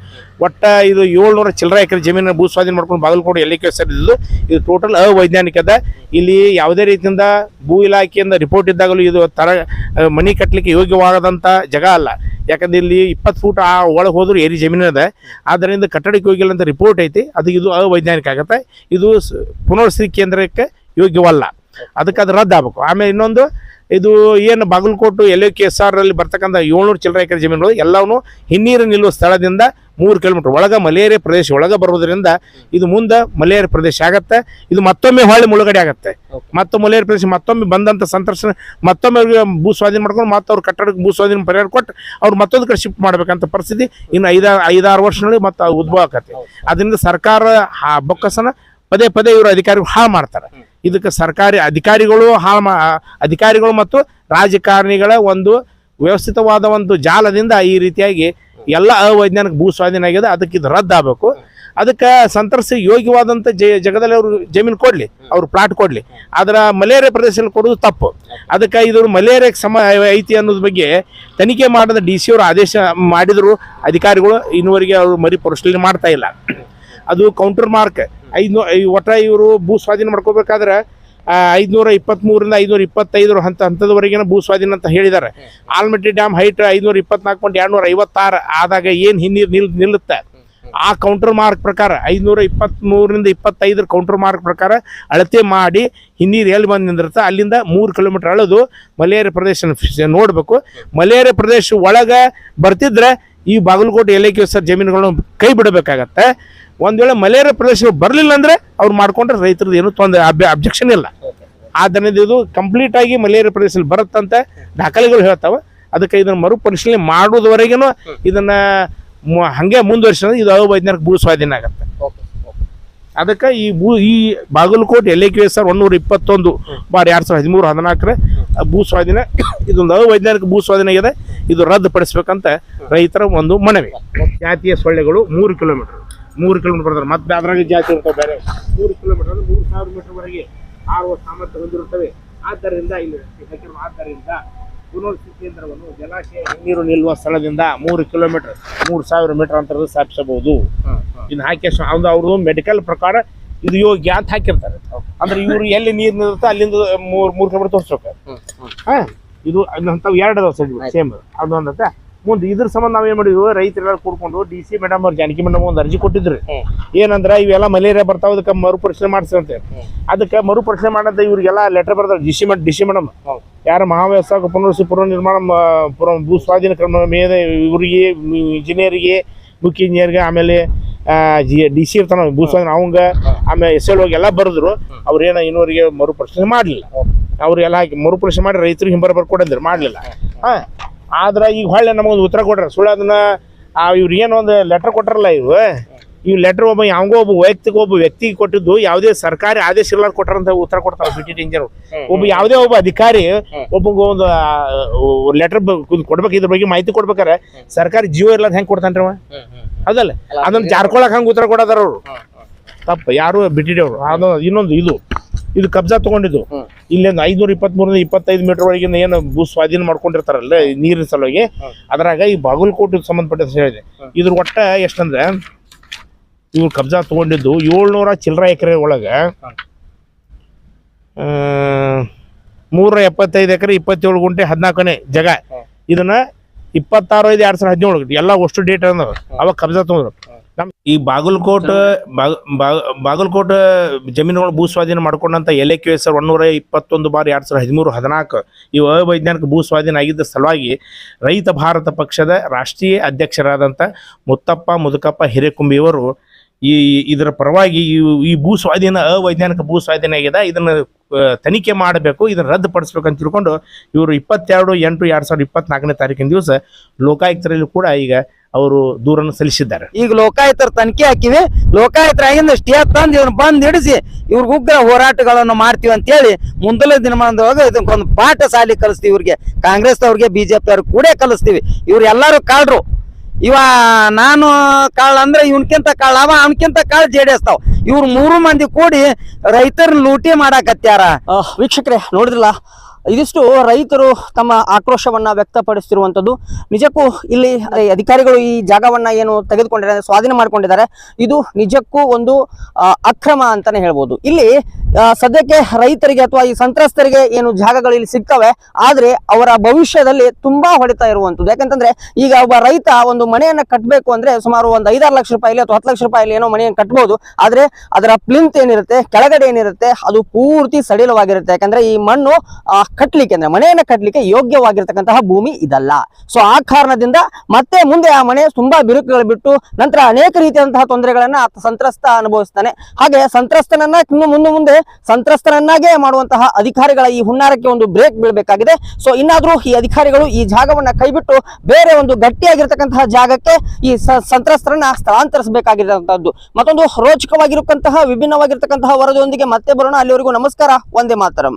Speaker 1: ಒಟ್ಟ ಇದು ಏಳ್ನೂರ ಚಿಲ್ಲರ ಎಕರೆ ಜಮೀನು ಭೂ ಸ್ವಾಧೀನ ಮಾಡ್ಕೊಂಡು ಬಾಗಲಕೋಟೆ ಆರ್ ಇದ್ದು ಇದು ಟೋಟಲ್ ಅವೈಜ್ಞಾನಿಕದ ಇಲ್ಲಿ ಯಾವುದೇ ರೀತಿಯಿಂದ ಭೂ ಇಲಾಖೆಯಿಂದ ರಿಪೋರ್ಟ್ ಇದ್ದಾಗಲೂ ಇದು ತರ ಮನೆ ಕಟ್ಟಲಿಕ್ಕೆ ಯೋಗ್ಯವಾಗದಂಥ ಜಾಗ ಅಲ್ಲ. ಯಾಕಂದ್ರೆ ಇಲ್ಲಿ ಇಪ್ಪತ್ತು ಫೂಟ್ ಆ ಒಳಗೆ ಹೋದ್ರೂ ಏರಿ ಜಮೀನು ಅದ. ಆದ್ದರಿಂದ ಕಟ್ಟಡಕ್ಕೆ ಹೋಗಿಲ್ಲ ಅಂತ ರಿಪೋರ್ಟ್ ಐತಿ. ಅದು ಇದು ಅವೈಜ್ಞಾನಿಕ ಆಗತ್ತೆ. ಇದು ಪುನರ್ಸ್ಥಿತಿ ಕೇಂದ್ರಕ್ಕೆ ಯೋಗ್ಯವಲ್ಲ. ಅದಕ್ಕೆ ಅದು ರದ್ದಾಗಬೇಕು. ಆಮೇಲೆ ಇನ್ನೊಂದು ಇದು ಏನು Bagalkot L K S R ಅಲ್ಲಿ ಬರ್ತಕ್ಕಂಥ ಏಳ್ನೂರು ಚಿಲ್ಲರೆ ಎಕರೆ ಜಮೀನುಗಳು ಎಲ್ಲವೂ ಹಿನ್ನೀರು ನಿಲ್ಲುವ ಸ್ಥಳದಿಂದ ಮೂರು ಕಿಲೋಮೀಟರ್ ಒಳಗ ಮಲೇರಿಯಾ ಪ್ರದೇಶ ಒಳಗ ಬರುವುದರಿಂದ ಇದು ಮುಂದೆ ಮಲೇರಿಯಾ ಪ್ರದೇಶ ಆಗತ್ತೆ. ಇದು ಮತ್ತೊಮ್ಮೆ ಹೊಳೆ ಮುಳುಗಡೆ ಆಗತ್ತೆ. ಮತ್ತೆ ಮಲೇರಿಯಾ ಪ್ರದೇಶ ಮತ್ತೊಮ್ಮೆ ಬಂದಂತ ಸಂತರ್ಶನ ಮತ್ತೊಮ್ಮೆ ಅವ್ರಿಗೆ ಭೂ ಸ್ವಾಧೀನ ಮಾಡ್ಕೊಂಡು ಮತ್ತೆ ಅವ್ರ ಕಟ್ಟಡಕ್ಕೆ ಭೂ ಸ್ವಾಧೀನ ಪರಿಹಾರ ಕೊಟ್ಟು ಅವ್ರು ಮತ್ತೊಂದು ಕಡೆ ಶಿಫ್ಟ್ ಮಾಡಬೇಕಂತ ಪರಿಸ್ಥಿತಿ ಇನ್ನು ಐದಾರು ಐದಾರು ವರ್ಷಗಳಲ್ಲಿ ಮತ್ತೆ ಉದ್ಭವ ಆಗತ್ತೆ ಅದರಿಂದ ಸರ್ಕಾರ ಆ ಬೊಕ್ಕಸನ ಪದೇ ಪದೇ ಇವರು ಅಧಿಕಾರಿಗಳು ಹಾಳು ಮಾಡ್ತಾರೆ. ಇದಕ್ಕೆ ಸರ್ಕಾರಿ ಅಧಿಕಾರಿಗಳು ಹಾಳು ಮಾ ಅಧಿಕಾರಿಗಳು ಮತ್ತು ರಾಜಕಾರಣಿಗಳ ಒಂದು ವ್ಯವಸ್ಥಿತವಾದ ಒಂದು ಜಾಲದಿಂದ ಈ ರೀತಿಯಾಗಿ ಎಲ್ಲ ಅವೈಜ್ಞಾನಿಕ ಭೂ ಸ್ವಾಧೀನ ಆಗಿದೆ. ಅದಕ್ಕೆ ಇದು ರದ್ದಾಗಬೇಕು ಅದಕ್ಕೆ ಸಂತರ್ಸಿ ಯೋಗ್ಯವಾದಂಥ ಜ ಜಗದಲ್ಲಿ ಅವರು ಜಮೀನು ಕೊಡಲಿ, ಅವ್ರು ಪ್ಲಾಟ್ ಕೊಡಲಿ. ಅದರ ಮಲೇರಿಯಾ ಪ್ರದೇಶದಲ್ಲಿ ಕೊಡೋದು ತಪ್ಪು. ಅದಕ್ಕೆ ಇದು ಮಲೇರಿಯಾಕ್ಕೆ ಸಮ ಐತಿ ಅನ್ನೋದ್ರ ಬಗ್ಗೆ ತನಿಖೆ ಮಾಡಿದ ಡಿ ಸಿ ಅವರು ಆದೇಶ ಮಾಡಿದ್ರು. ಅಧಿಕಾರಿಗಳು ಇನ್ನುವರೆಗೆ ಅವರು ಮರಿ ಪರಿಶೀಲನೆ ಮಾಡ್ತಾ ಇಲ್ಲ. ಅದು ಕೌಂಟರ್ ಮಾರ್ಕ್ ಐದ್ನೂ ಒಟ್ಟ ಇವರು ಭೂ ಸ್ವಾಧೀನ ಮಾಡ್ಕೋಬೇಕಾದ್ರೆ ಐದುನೂರ ಇಪ್ಪತ್ತ್ಮೂರಿಂದ ಐದುನೂರ ಇಪ್ಪತ್ತೈದರ ಹಂತ ಹಂತದವರೆಗಿನ ಭೂ ಸ್ವಾಧೀನ ಅಂತ ಹೇಳಿದ್ದಾರೆ ಆಲ್ಮಟ್ಟಿ ಡ್ಯಾಮ್ ಹೈಟ್ ಐದುನೂರ ಇಪ್ಪತ್ನಾಲ್ಕು ಪಾಯಿಂಟ್ ಎರಡುನೂರ ಐವತ್ತಾರು ಆದಾಗ ಏನು ಹಿನ್ನೀರು ನಿಲ್ ನಿಲ್ಲುತ್ತೆ? ಆ ಕೌಂಟರ್ ಮಾರ್ಕ್ ಪ್ರಕಾರ, ಐದುನೂರ ಇಪ್ಪತ್ತ್ಮೂರರಿಂದ ಇಪ್ಪತ್ತೈದರ ಕೌಂಟರ್ ಮಾರ್ಕ್ ಪ್ರಕಾರ ಅಳತೆ ಮಾಡಿ ಹಿನ್ನೀರು ಎಲ್ಲಿ ಬಂದು ನಿಂದಿರುತ್ತೆ? ಅಲ್ಲಿಂದ ಮೂರು ಕಿಲೋಮೀಟರ್ ಅಳೆದು ಮಲೇರಿಯಾ ಪ್ರದೇಶ ನೋಡಬೇಕು. ಮಲೇರಿಯಾ ಪ್ರದೇಶ ಒಳಗೆ ಬರ್ತಿದ್ರೆ ಈ ಬಾಗಲಕೋಟೆ ಎಲೆ ಸರ್ ಜಮೀನುಗಳನ್ನು ಕೈ ಬಿಡಬೇಕಾಗತ್ತೆ. ಒಂದು ವೇಳೆ ಮಲೇರಿಯಾ ಪ್ರದೇಶ ಬರಲಿಲ್ಲ ಅಂದ್ರೆ ಅವ್ರು ಮಾಡ್ಕೊಂಡ್ರೆ ರೈತರದ್ದು ಏನು ತೊಂದರೆ ಅಬ್ಜೆಕ್ಷನ್ ಇಲ್ಲ. ಆದ್ದರಿಂದ ಇದು ಕಂಪ್ಲೀಟ್ ಆಗಿ ಮಲೇರಿಯಾ ಪ್ರದೇಶದಲ್ಲಿ ಬರುತ್ತಂತೆ ದಾಖಲೆಗಳು ಹೇಳ್ತಾವೆ. ಅದಕ್ಕೆ ಇದನ್ನ ಮರುಪರಿಶೀಲನೆ ಮಾಡೋದವರೆಗೂ ಇದನ್ನ ಹಂಗೆ ಮುಂದುವರಿಸಿದ್ರೆ ಇದು ಅವೈಜ್ಞಾನಿಕ ಭೂ ಸ್ವಾಧೀನ ಆಗತ್ತೆ. ಅದಕ್ಕೆ ಈ ಭೂ ಈ Bagalkot L K S R ಒನ್ನೂರ ಇಪ್ಪತ್ತೊಂದು ಬಾರ್ ಎರಡು ಸಾವಿರದ ಹದಿಮೂರು ಹದಿನಾಲ್ಕರ ಭೂ ಸ್ವಾಧೀನ ಇದೊಂದು ಅವೈಜ್ಞಾನಿಕ ಭೂ ಸ್ವಾಧೀನ ಆಗಿದೆ. ಇದು ರದ್ದುಪಡಿಸ್ಬೇಕಂತ ರೈತರ ಒಂದು ಮನವಿ. ಜಾತಿಯ ಸೊಳ್ಳೆಗಳು ಮೂರು ಕಿಲೋಮೀಟರ್. ಮೂರು ಕಿಲೋಮೀಟರ್ ಬರ್ತಾರೆ ಮತ್ತೆ ಅದ್ರಾಗ ಜಾತಿ ಇರ್ತವೆ ಬೇರೆ. ಮೂರು ಕಿಲೋಮೀಟರ್ ಅಂದ್ರೆ ಮೂರು ಸಾವಿರ ಮೀಟರ್ ವರೆಗೆ ಆರುವ ಸಾಮರ್ಥ್ಯ ಹೊಂದಿರುತ್ತವೆ. ಆದ್ದರಿಂದ ಇಲ್ಲಿ ಆದ್ದರಿಂದ ಪುನರ್ವಸತಿ ಕೇಂದ್ರವನ್ನು ಜಲಾಶಯ ನೀರು ನಿಲ್ಲುವ ಸ್ಥಳದಿಂದ ಮೂರು ಕಿಲೋಮೀಟರ್ ಮೂರು ಸಾವಿರ ಮೀಟರ್ ಅಂತರದ ಸ್ಥಾಪಿಸಬಹುದು. ಇನ್ನು ಹಾಕಿ ಅವ್ದು ಅವ್ರದ್ದು ಮೆಡಿಕಲ್ ಪ್ರಕಾರ ಇದು ಯೋಗ್ಯ ಅಂತ ಹಾಕಿರ್ತಾರೆ. ಅಂದ್ರೆ ಇವ್ರು ಎಲ್ಲಿ ನೀರು ನಿಲ್ಲುತ್ತೆ ಅಲ್ಲಿಂದ ಮೂರ್ ಮೂರ್ ಕಿಲೋಮೀಟರ್ ತೋರಿಸ್ಬೇಕು. ಹಾ? ಇದು ಅಂಥವು ಎರಡು ಅದಾವ ಸೈಡ್ ಸೇಮ್ ಅದೊಂದತ್ತೆ ಮುಂದೆ ಇದ್ರ ಸಂಬಂಧ ನಾವೇನ್ ಮಾಡಿದ್ವಿ ರೈತರೆಲ್ಲ ಕೂಡ್ಕೊಂಡು ಡಿ ಸಿ ಮೇಡಮ್ ಅವ್ರು ಜಾನಕಿ ಮೇಡಮ್ ಒಂದು ಅರ್ಜಿ ಕೊಟ್ಟಿದ್ರು. ಏನಂದ್ರೆ ಇವೆಲ್ಲ ಮಲೇರಿಯಾ ಬರ್ತಾವ ಅದಕ್ಕೆ ಮರುಪರಿಶೀಲನೆ ಮಾಡಿಸಂತೆ ಅದಕ್ಕೆ ಮರುಪರಿಶೀಲನೆ ಮಾಡಂತ ಇವ್ರಿಗೆಲ್ಲ ಲೆಟರ್ ಬರ್ತಾರೆ D C madam D C madam ಯಾರು ಮಹಾವ್ಯವಸ್ಥಾಕ ಪುನರ್ಸಿ ಪುನರ್ ನಿರ್ಮಾಣ ಮ- ಭೂ ಸ್ವಾಧೀನ ಕ್ರಮ ಮೇಲೆ ಇವರಿಗೆ ಇಂಜಿನಿಯರಿಗೆ ಮುಖ್ಯ ಇಂಜಿನಿಯರ್ಗೆ ಆಮೇಲೆ ಜಿ ಡಿ ಸಿ ಇರ್ತಾನ ಭೂಸ್ವಾಮಿ ಅವಂಗ ಆಮೇಲೆ ಎಸ್ ಎಲ್ ಎಲ್ಲ ಬರೆದ್ರು. ಅವ್ರೇನ ಇನ್ನೂರಿಗೆ ಮರುಪರಿಶೀಲನೆ ಮಾಡಲಿಲ್ಲ. ಅವ್ರಿಗೆಲ್ಲ ಹಾಕಿ ಮರುಪರಿಶೀಲನೆ ಮಾಡಿ ರೈತರಿಗೆ ಹಿಂಬರ ಬರ್ಕೊಡಿದ್ರು ಮಾಡಲಿಲ್ಲ. ಹಾಂ. ಆದ್ರೆ ಈಗ ಹೊಳ್ಳೆ ನಮಗೊಂದು ಉತ್ತರ ಕೊಟ್ರ. ಸುಳ್ಳು ಅದನ್ನ ಇವ್ರು ಏನೋ ಒಂದು ಲೆಟರ್ ಕೊಟ್ರಲ್ಲ ಇವು ಈ ಲೆಟರ್ ಒಬ್ಬ ಯಾವಂಗೋ ಒಬ್ಬ ವೈಯಕ್ತಿಕ ಒಬ್ಬ ವ್ಯಕ್ತಿಗೆ ಕೊಟ್ಟಿದ್ದು ಯಾವುದೇ ಸರ್ಕಾರಿ ಆದೇಶ ಇಲ್ಲ ಕೊಟ್ಟಾರಂತ ಉತ್ತರ ಕೊಡ್ತಾರೆ ಬಿಟಿ ಇಂಜಿನಿಯರ್ ಒಬ್ಬ ಯಾವುದೇ ಒಬ್ಬ ಅಧಿಕಾರಿ ಒಬ್ಬ ಒಂದು ಲೆಟರ್ ಕೊಡ್ಬೇಕು ಇದ್ರ ಬಗ್ಗೆ ಮಾಹಿತಿ ಕೊಡ್ಬೇಕಾರೆ ಸರ್ಕಾರಿ ಜೀವ ಇರ್ಲಾರ ಹೆಂಗ್ ಕೊಡ್ತಾನ್ರಿ ಅವ? ಅದಲ್ಲ ಅದನ್ನ ಜಾರ್ಕೊಳಕ್ ಹಂಗ ಉತ್ತರ ಕೊಡೋದಾರ ಅವ್ರು. ತಪ್ಪ ಯಾರು ಬಿಟ್ಟಿದ್ದೇವ್ರು ಅದು ಇನ್ನೊಂದು ಇದು. ಇದು ಕಬ್ಜಾ ತಗೊಂಡಿದ್ದು. ಇಲ್ಲಿಂದ ಐನೂರ ಇಪ್ಪತ್ಮೂರಿಂದ ಇಪ್ಪತ್ತೈದು ಮೀಟರ್ ಒಳಗಿಂದ ಏನು ಭೂ ಸ್ವಾಧೀನ ಮಾಡ್ಕೊಂಡಿರ್ತಾರಲ್ಲ ನೀರಿನ ಸಲುವಾಗಿ. ಅದ್ರಾಗ ಈ ಬಾಗಲಕೋಟೆ ಸಂಬಂಧಪಟ್ಟ ಹೇಳಿದೆ. ಇದ್ರ ಒಟ್ಟ ಎಷ್ಟಂದ್ರೆ ಇವ್ರು ಕಬ್ಜಾ ತಗೊಂಡಿದ್ದು ಏಳ್ನೂರ ಚಿಲ್ಲರ ಎಕರೆ ಒಳಗೆ. ಮೂರ ಎಪ್ಪತ್ತೈದು ಎಕರೆ ಇಪ್ಪತ್ತೇಳು ಗುಂಟೆ ಹದಿನಾಲ್ಕನೇ ಜಾಗ. ಇದನ್ನ ಇಪ್ಪತ್ತಾರು ಐದು ಎರಡು ಸಾವಿರ ಹದಿನೇಳು ಎಲ್ಲ ಅಷ್ಟು ಡೇಟ್ ಅಂದವ ಅವಾಗ ಕಬ್ಜಾ ತಗೊಂಡ್ರು. ನಮ್ ಈ ಬಾಗಲಕೋಟ್ ಬಾಗಲಕೋಟ್ ಜಮೀನುಗಳು ಭೂ ಸ್ವಾಧೀನ ಮಾಡ್ಕೊಂಡಂತ ಎಲ್ ಎ ಕ್ಯೂ ಎಸ್ ಒನ್ನೂರ ಇಪ್ಪತ್ತೊಂದು ಬಾರಿ ಎರಡು ಸಾವಿರದ ಹದಿಮೂರು, ಹದಿನಾಲ್ಕು ಈ ಅವೈಜ್ಞಾನಿಕ ಭೂ ಸ್ವಾಧೀನ ಆಗಿದ್ದ ಸಲುವಾಗಿ ರೈತ ಭಾರತ ಪಕ್ಷದ ರಾಷ್ಟ್ರೀಯ ಅಧ್ಯಕ್ಷರಾದಂಥ ಮುತ್ತಪ್ಪ, ಮುದುಕಪ್ಪ ಹಿರೇಕುಂಬಿಯವರು ಈ ಇದರ ಪರವಾಗಿ ಈ- ಭೂ ಸ್ವಾಧೀನ, ಅವೈಜ್ಞಾನಿಕ ಭೂ ಸ್ವಾಧೀನ ಆಗಿದೆ. ಇದನ್ನು ತನಿಖೆ ಮಾಡಬೇಕು, ಇದನ್ನು ರದ್ದುಪಡಿಸ್ಬೇಕು ಅಂತ ತಿಳ್ಕೊಂಡು ಇವರು ಇಪ್ಪತ್ತೆರಡು, ಎಂಟು, ಎರಡ್ ಸಾವಿರದ ಇಪ್ಪತ್ನಾಲ್ಕನೇ ತಾರೀಕಿನ ದಿವಸ ಲೋಕಾಯುಕ್ತರಲ್ಲಿ ಕೂಡ ಈಗ ಅವರು ದೂರನ್ನು ಸಲ್ಲಿಸಿದ್ದಾರೆ.
Speaker 2: ಈಗ ಲೋಕಾಯುಕ್ತರ ತನಿಖೆ ಹಾಕಿವಿ. ಲೋಕಾಯುಕ್ತರಾಗಿಂದ ಸ್ಟೇ ತಂದು ಇವ್ರನ್ನ ಬಂದ್ ಹಿಡಿಸಿ ಇವ್ರಿಗೆ ಉಗ್ರ ಹೋರಾಟಗಳನ್ನು ಮಾಡ್ತೀವಿ ಅಂತ ಹೇಳಿ ಮುಂದಲ ದಿನಮಾನದೊಳಗೆ ಇದಕ್ಕೊಂದು ಪಾಠ ಸಾಲಿ ಕಲಿಸ್ತೀವಿ ಇವ್ರಿಗೆ. ಕಾಂಗ್ರೆಸ್ ಅವ್ರಿಗೆ ಬಿಜೆಪಿ ಅವ್ರಿಗೆ ಕೂಡ ಕಲಿಸ್ತೀವಿ. ಇವ್ರು ಎಲ್ಲರೂ ಕಾಳ್ರು. ಇವ ನಾನು ಕಾಳ ಅಂದ್ರೆ ಇವನ್ಕಿಂತ ಕಾಳ, ಅವ ಅವನ್ಕಿಂತ ಕಾಳ ಜೆಡಿಎಸ್ತಾವ್ ಇವ್ರ ಮೂರು ಮಂದಿ ಕೂಡಿ ರೈತರ ಲೂಟಿ ಮಾಡಾಕತ್ಯಾರ ವೀಕ್ಷಕ್ರೆ, ನೋಡಿದ್ರಲ್ಲ? ಇದಿಷ್ಟು ರೈತರು ತಮ್ಮ ಆಕ್ರೋಶವನ್ನ ವ್ಯಕ್ತಪಡಿಸುತ್ತಿರುವಂತದ್ದು ನಿಜಕ್ಕೂ ಇಲ್ಲಿ ಅಧಿಕಾರಿಗಳು ಈ ಜಾಗವನ್ನ ಏನು ತೆಗೆದುಕೊಂಡಿದ್ದಾರೆ, ಸ್ವಾಧೀನ ಮಾಡ್ಕೊಂಡಿದ್ದಾರೆ. ಇದು ನಿಜಕ್ಕೂ ಒಂದು ಅಕ್ರಮ ಅಂತಾನೆ ಹೇಳ್ಬೋದು. ಇಲ್ಲಿ ಸದ್ಯಕ್ಕೆ ರೈತರಿಗೆ ಅಥವಾ ಈ ಸಂತ್ರಸ್ತರಿಗೆ ಏನು ಜಾಗಗಳು ಇಲ್ಲಿ ಸಿಗ್ತವೆ, ಆದ್ರೆ ಅವರ ಭವಿಷ್ಯದಲ್ಲಿ ತುಂಬಾ ಹೊಡಿತಾ ಇರುವಂತದ್ದು. ಯಾಕಂತಂದ್ರೆ, ಈಗ ಒಬ್ಬ ರೈತ ಒಂದು ಮನೆಯನ್ನ ಕಟ್ಟಬೇಕು ಅಂದ್ರೆ ಸುಮಾರು ಒಂದು ಐದಾರು ಲಕ್ಷ ರೂಪಾಯಿ ಅಥವಾ ಹತ್ತು ಲಕ್ಷ ರೂಪಾಯಿ ಏನೋ ಮನೆಯನ್ನು ಕಟ್ಬಹುದು ಆದ್ರೆ ಅದರ ಪ್ಲಿಂತ್ ಏನಿರುತ್ತೆ, ಕೆಳಗಡೆ ಏನಿರುತ್ತೆ, ಅದು ಪೂರ್ತಿ ಸಡಿಲವಾಗಿರುತ್ತೆ. ಯಾಕಂದ್ರೆ ಈ ಮಣ್ಣು ಕಟ್ಲಿಕ್ಕೆ ಅಂದ್ರೆ ಮನೆಯನ್ನ ಕಟ್ಟಲಿಕ್ಕೆ ಯೋಗ್ಯವಾಗಿರ್ತಕ್ಕಂತಹ ಭೂಮಿ ಇದಲ್ಲ. ಸೊ ಆ ಕಾರಣದಿಂದ ಮತ್ತೆ ಮುಂದೆ ಆ ಮನೆ ತುಂಬಾ ಬಿರುಕುಗಳು ಬಿಟ್ಟು ನಂತರ ಅನೇಕ ರೀತಿಯಾದಂತಹ ತೊಂದರೆಗಳನ್ನ ಸಂತ್ರಸ್ತ ಅನುಭವಿಸ್ತಾನೆ. ಹಾಗೆ ಸಂತ್ರಸ್ತನನ್ನ ಇನ್ನು ಮುಂದೆ ಮುಂದೆ ಸಂತ್ರಸ್ತರನ್ನಾಗೇ ಮಾಡುವಂತಹ ಅಧಿಕಾರಿಗಳ ಈ ಹುನ್ನಾರಕ್ಕೆ ಒಂದು ಬ್ರೇಕ್ ಬೀಳಬೇಕಾಗಿದೆ. ಸೊ ಇನ್ನಾದ್ರೂ ಈ ಅಧಿಕಾರಿಗಳು ಈ ಜಾಗವನ್ನ ಕೈಬಿಟ್ಟು ಬೇರೆ ಒಂದು ಗಟ್ಟಿಯಾಗಿರ್ತಕ್ಕಂತಹ ಜಾಗಕ್ಕೆ ಈ ಸಂತ್ರಸ್ತರನ್ನ ಸ್ಥಳಾಂತರಿಸಬೇಕಾಗಿರುವಂತಹದ್ದು. ಮತ್ತೊಂದು ರೋಚಕವಾಗಿರತಕ್ಕಂತಹ ವಿಭಿನ್ನವಾಗಿರ್ತಕ್ಕಂತಹ ವರದಿಯೊಂದಿಗೆ ಮತ್ತೆ ಬರೋಣ. ಅಲ್ಲಿವರೆಗೂ ನಮಸ್ಕಾರ. ಒಂದೇ ಮಾತರಂ.